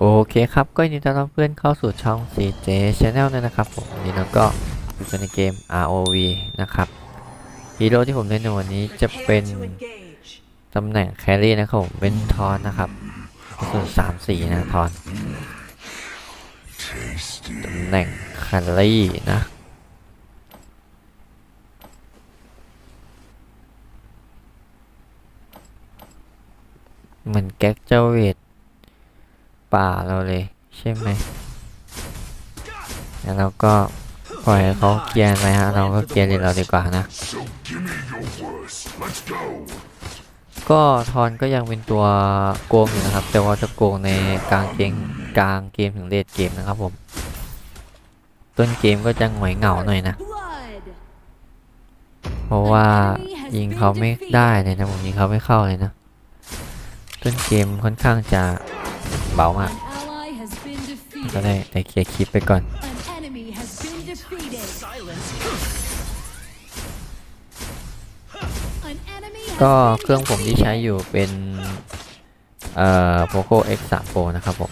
โอเคครับ ก็ยินดีต้อนรับเพื่อนเข้าสู่ช่อง CJ Channel ด้วยนะครับผมวันนี้เราก็อยู่กันในเกม ROV นะครับฮีโร่ที่ผมเล่นในวันนี้จะเป็นตำแหน่งแครี่นะครับผมเป็นทอนนะครับส่วนสามสี่นะทอนตำแหน่งแครี่นะเหมือนแก๊กเจ้าเวท ป่าเราเลย ใช่ไหมแล้วเราก็ปล่อยเขาเคลียร์ไปฮะ เราก็เคลียร์เลยเราดีกว่านะ ก็ทอนก็ยังเป็นตัวโกงอยู่นะครับ แต่ว่าจะโกงในกลางเกมกลางเกมถึงเลดเกมนะครับผม ต้นเกมก็จะหงอยเหงาหน่อยนะ เพราะว่ายิงเขาไม่ได้เลยนะผมยิงเขาไม่เข้าเลยนะ ต้นเกมค่อนข้างจะ เบามาก An ally has been ก็ defeated. ได้แต่เคลียร์คลิปไปก่อน An enemy has been defeated. An enemy ก็ has เครื่องผมที่ใช้อยู่เป็นเอ่อ Poco X3 Pro นะครับผม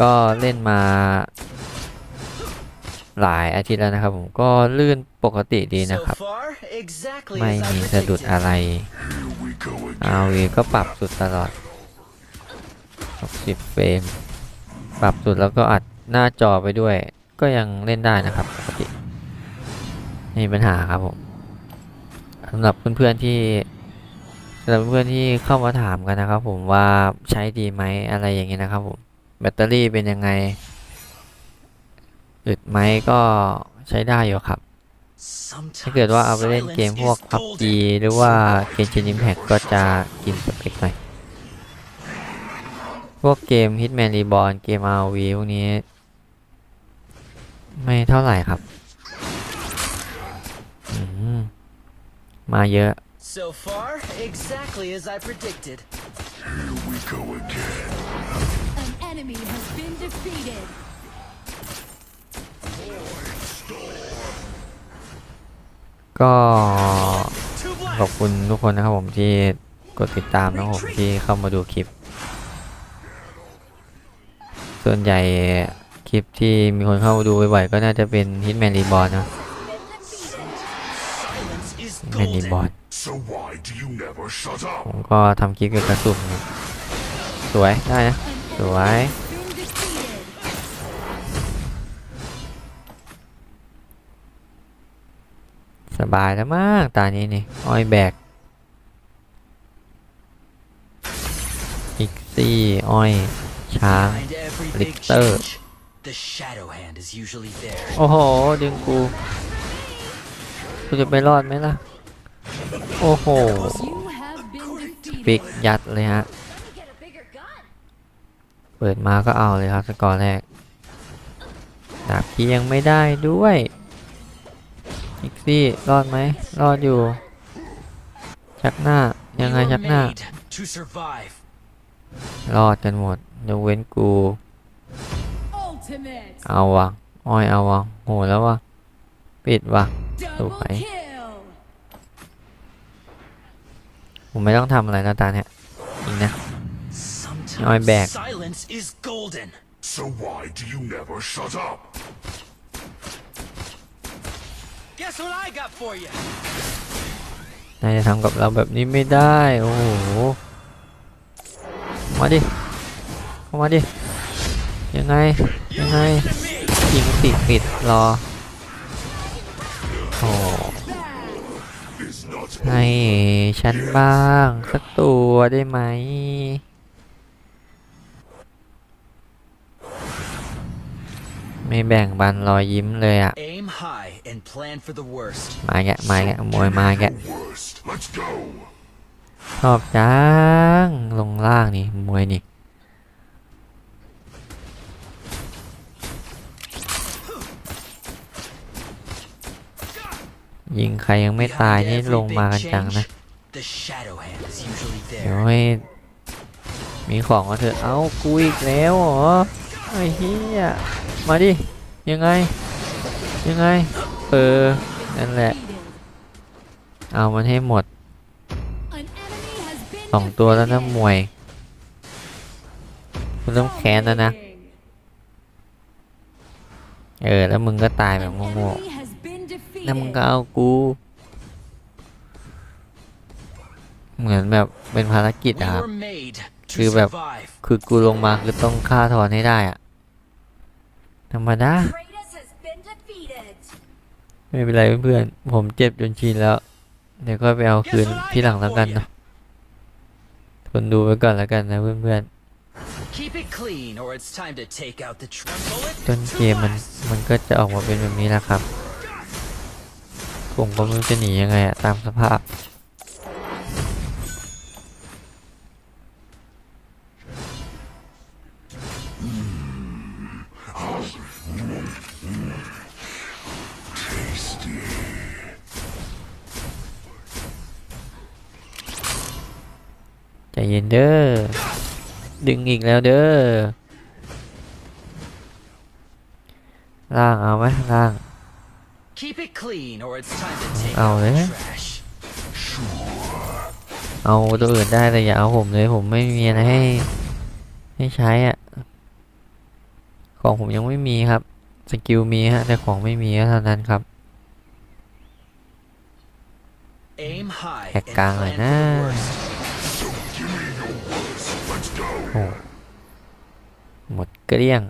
ก็เล่นมาหลายอาทิตย์แล้วนะครับผม ก็ลื่นปกติดีนะครับ So far, exactly ไม่ as I มีสะดุด predicted. อะไร Here we go again. RV ก็ปรับสุดตลอด 60เฟรมปรับสุดแล้วก็อัดหน้าจอไปด้วย ก็ยังเล่นได้นะครับปกติไม่มีปัญหาครับผมสำหรับเพื่อนๆที่สำหรับเพื่อนที่เข้ามาถามกันนะครับ ผมว่าใช้ดีไหมอะไรอย่างเงี้ยนะครับผมแบตเตอรี่เป็นยังไงอึดไหมก็ใช้ได้อยู่ครับ ถ้าเกิดว่าเอาไปเล่นเกมพวก PUBG หรือว่า Genshin Impact ก็จะกินสเปคหน่อย พวกเกม Hitman Reborn เกม RV พวกนี้ ไม่เท่าไหร่ครับอืมมาเยอะ So far, exactly as I predicted. Here we go again. An enemy has been defeated. ก็ Two ขอบคุณทุกคนนะครับผมที่กดติดตามนะครับผมที่เข้ามาดูคลิป ส่วนใหญ่คลิปที่มีคนเข้ามาดูบ่อยๆก็น่าจะเป็น Hitman Reborn นะ Silence is Hitman golden. Reborn So why do you never shut ผ up? มก็ทำคลิปเกี่ยวกับสุ่มอยู่สวย ได้นะ An สวย enemy has been defeated. สบายแล้วมากตานี้นี่อ้อยแบกอิกซี่อ้อย ช้าง Behind every big Lichter. change, the shadow hand is usually there. โอ้โห ดึงกูกูจะไปรอดไหมล่ะ โอ้โห You have been ปิก defeated. ยัดเลยฮะ เปิดมาก็เอาเลยครับสกอร์แรกดาบพี่ยังไม่ได้ด้วยอิกซี่รอดไหมรอดอยู่ ชักหน้ายังไง You were ชักหน้า made to survive. รอดกันหมด ยกเว้นกู Ultimate. เอาวะอ้อยเอาวะโหแล้ววะปิดวะ Double phải. kill. ผมไม่ต้องทำอะไรแล้วตาเนี่ยจริงนะ Sometimes back. silence is golden. So why do you never shut up? Guess what I got for you? นายจะทำกับเราแบบนี้ไม่ได้ โอ้โห มาดิ เข้ามาดิ ยังไง ยังไงยิงติดปิดรอ โอ้ Is not ให้ฉันบ้าง สักตัวได้ไหมไม่แบ่งบันรอยยิ้มเลยอะ Aim high and plan for the worst. มาแกะมาแกะมวยมาแกะ worst. Let's go. ชอบจังลงล่างนี่มวยนี่ ยิงใครยังไม่ตาย Behind นี่ every ลงมา big กันจัง change, นะ The shadow hand is usually เดี๋ยว there. ให้มีของมาเถอะ เอ้ากูอีกแล้วเหรอ ไอ้เหี้ย มาดิ ยังไง ยังไง เออ นั่นแหละ Defeated. เอามันให้หมด An enemy has been สองตัวแล้วนะ defeated. มวย คุณต้องแค้นแล้วนะ เออ แล้วมึงก็ตายแบบ An โง่ enemy has been ๆ แล้วมึงก็ defeated. เอากู เหมือนแบบเป็นภารกิจ We อะครับ were made to Cứ แบบ- survive. คือกูลงมาคือต้องฆ่าทอนให้ได้อะธรรมดา Kratos has been defeated. ไม่เป็นไรเพื่อนๆผมเจ็บจนชินแล้ว เดี๋ยวก็ไปเอาคืนที่หลังแล้วกันเนาะทนดูไปก่อนแล้วกันนะเพื่อน Keep it clean, or it's time to take out the tr- bullet. ๆต้นเกมมันมันก็จะออกมาเป็นแบบนี้แหละครับ ผมก็ไม่รู้จะหนียังไงอะตามสภาพ ใจเย็นเด้อ ดึงอีกแล้วเด้อ ล่างเอาไหมล่าง Keep it clean, or it's time to take Ao out đấy. the trash. เอาตัวอื่นได้แต่อย่าเอาผมเลยผมไม่มีอะไรให้ ให้ใช้อะของผมยังไม่มีครับ สกิลมีฮะแต่ของไม่มีก็เท่านั้นครับ Aim high Hẹt and càng rồi plan for the nè. worst. Give me your worst. Let's go. โอ้หมดเกลี้ยง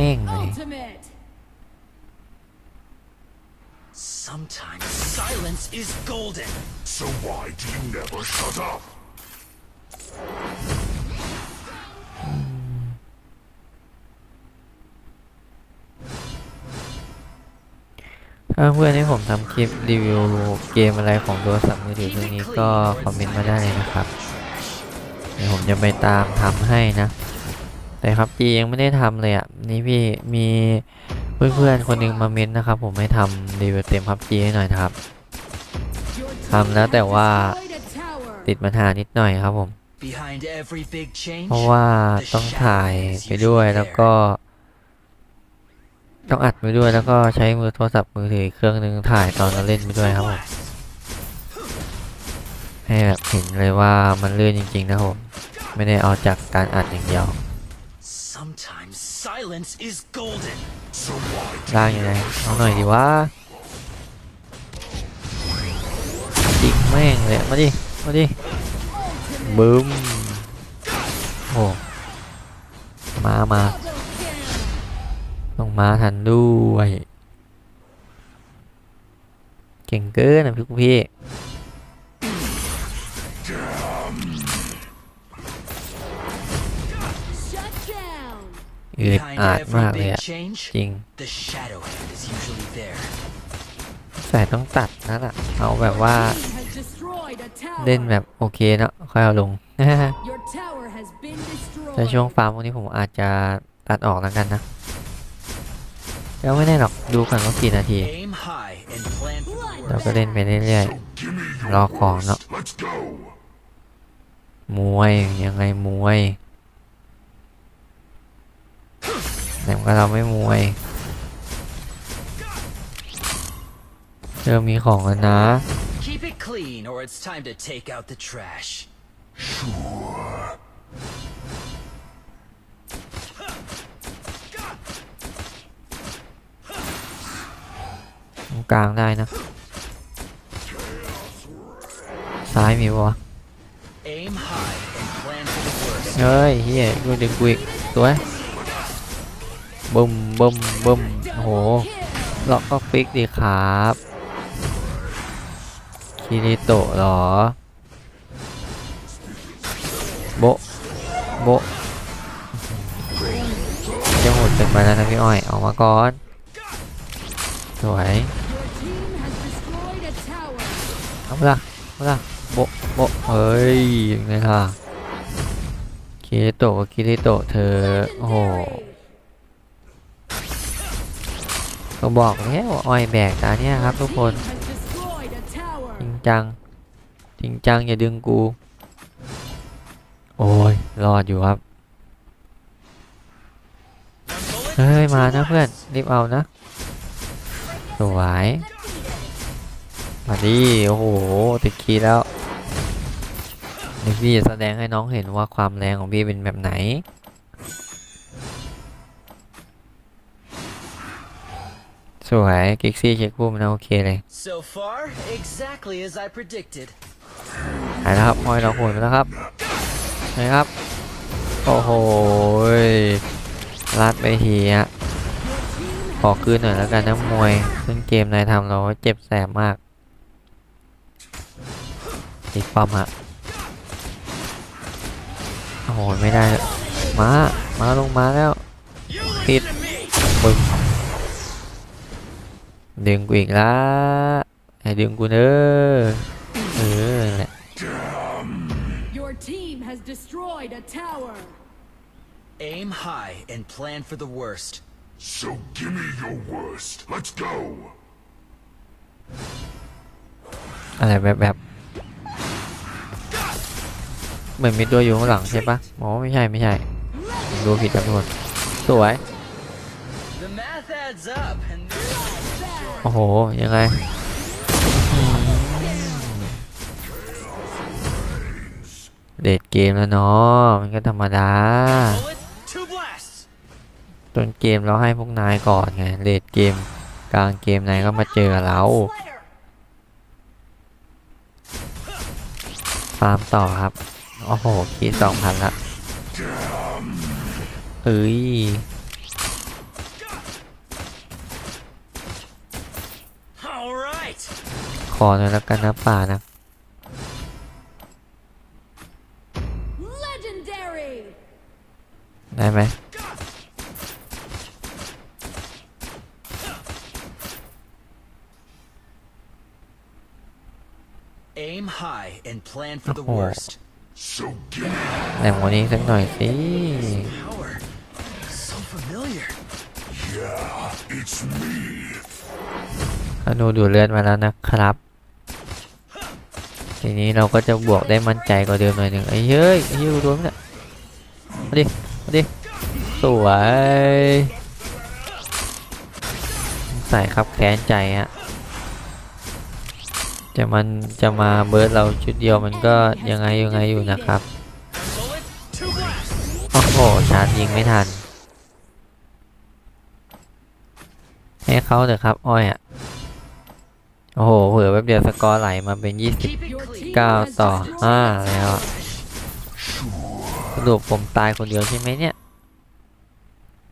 ม่งเลย Ultimate. Sometimes silence is golden. So why do you never shut up? ถ้าเพื่อนให้ผมทำคลิปรีวิวเกมอะไรของโทรศัพท์มือถือ Keep ตรง it นี้ clean, ก็ or คอม it's เมนต์ time มา to ได้เลย take นะครับ out the trash. เดี๋ยวผมจะไปตามทำให้นะ แต่ครับจียังไม่ได้ทำเลยอะนี่พี่มีเพื่อนๆคนหนึงมาเม้นต์นะครับ ผมให้ทำรีวิวเต็มพับจีให้หน่อยนะครับ Your team ทำแล้วแต่ว่า destroyed a tower. ติดปัญหานิดหน่อยครับผม Behind every big change, เพราะว่าต้องถ่ายไปด้วยแล้วก็ ต้องอัดไปด้วยแล้วก็ใช้มือโทรศัพท์มือถืออีกเครื่องหนึงถ่ายตอนเราเล่นไปด้วยครับผมให้แบบเห็นเลยว่ามันลื่นจริงๆนะครับผมไม่ได้เอาจากการอัดอย่างเดียว sometimes silence is golden. So why do ร่างยังไงเอาหน่อยดีวะจิกแม่งเลยมาดิมาดิบึ้มโอ้มามา Double kill. ต้องมาทันด้วย เก่งเกินนะพี่พี่ อึด Behind อาด every มากเลย big อะ change, จริง the shadow hand is usually there. ใส่ต้องตัดนั่นอะเอาแบบว่า Team has destroyed a tower. เล่นแบบโอเคเนาะค่อยเอาลง Your tower has been แต่ช่วง destroyed. ฟาร์มพวกนี้ผมอาจจะตัดออกแล้วกันนะแล้วไม่แน่หรอกดูก่อนว่ากี่นาที Aim high and plan for the เรา worst. ก็เล่นไปเรื่อย so give me your รอของเนอะ worst. Let's go. ๆมวยยังไงมวย แต่ว่าเราไม่มวยเริ่มมีของแล้วนะ Keep it clean, or it's time to take out the trash. ตรงกลางได้นะ ซ้ายมีปะวะ Aim high and plan for the worst. เฮ้ยเฮียกูดึงกูอีกสวย บึมบึมบึมโห Kill. ล็อกก็ฟิกดีครับคิริโตะหรอ โบโบจะหมดเป็นไปแล้วนะพี่อ้อย ออกมาก่อน สวยเอาละเอาละโบโบเฮ้ยยังไงล่ะคิริโตะคิริโตะเธอ โอ้โห ก็บอกแล้วว่าอ้อยแบกตาเนี่ยครับทุกคน จริงจัง จริงจังอย่าดึงกู โอ้ยรอดอยู่ครับ เฮ้ย มานะเพื่อน รีบเอานะ สวยมาดิโอ้โห ติดคีแล้วเดี๋ยวพี่จะแสดงให้น้องเห็นว่าความแรงของพี่เป็นแบบไหน สวยกิกซี่เช็คบูมนะโอเคเลย So far, exactly as I predicted. หายแล้วครับพอยเราโหนไปแล้วครับนะครับ โอ้โหยลัดไปทีฮะขอคืนหน่อยแล้วกันนะมวย ซึ่งเกมนายทำเราเจ็บแสบมากอีกปั๊มฮะโอ้โหไม่ได้เลยมา มาลงมาแล้วผิดปึ้ง ดึงกูอีกละให้ดึงกูเด้อเออนั่นแหละ Your team has destroyed a tower. Aim high and plan for the worst. So give me your worst. Let's go. อะไรแบบแบบเหมือนมีตัวอยู่ข้างหลังใช่ปะอ๋อไม่ใช่ไม่ใช่ผมดูผิดกันทุกคนสวย The math adds up, and โอ้โห ยังไงอืมเดเกมแล้วเนาะมันก็ธรรมดา ต้นเกมเราให้พวกนายก่อนไงเลดเกม กลางเกมนายก็มาเจอเราฟาร์มต่อครับ โอ้โห คีสองพันละเอ้ย อหน่อยแล้วกันนะป่านะ Legendary. ได้ไหม Aim high and plan for the Oh. worst. So give me แหลมกวันนี้สักหน่อยสิ Power. So familiar. yeah, it's me. ธนูดูดเลือดมาแล้วนะครับ ทีนี้เราก็จะบวกได้มั่นใจกว่าเดิมหน่อยหนึ่งไอ้เฮ้ยไอ้เฮ้ยกูโดนไหมเนี่ยมาดิมาดิสวยใส่ครับแค้นใจฮะจะมันจะมาเบิร์ดเราชุดเดียวมันก็ยังไงยังไงอยู่นะครับโอ้โหชาร์จยิงไม่ทัน ให้เขาเถอะครับ อ้อยอะ โอ้โหเผื่อแป๊บเดียวสกอร์ไหลมาเป็น 29 ต่อ 5 แล้วสรุปผมตายคนเดียวใช่ไหมเนี่ย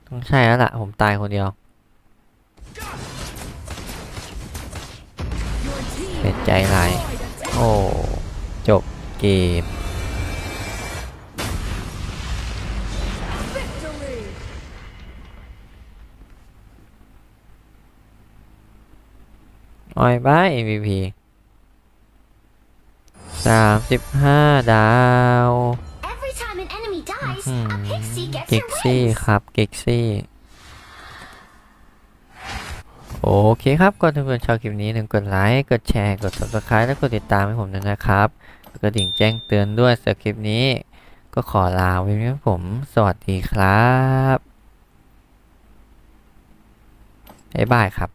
ต้องใช่แล้วล่ะ ผมตายคนเดียวเป็นใจไหลโอ้ จบเกม อ้อยบ้าย MVP สามสิบห้าดาว Every time an enemy dies, อืม a pixie gets กิก her ซี่ wings. ครับกิกซี่โอเคครับก่อนทุกคนชอบคลิปนี้หนึ่งกดไลค์กดแชร์กด subscribe และกดติดตามให้ผมด้วยนะครับแล้วกระดิ่งแจ้งเตือนด้วยสำหรับคลิปนี้ ก็ขอลาไว้เพียงเท่านี้ครับผม สวัสดีครับบ๊ายบายครับ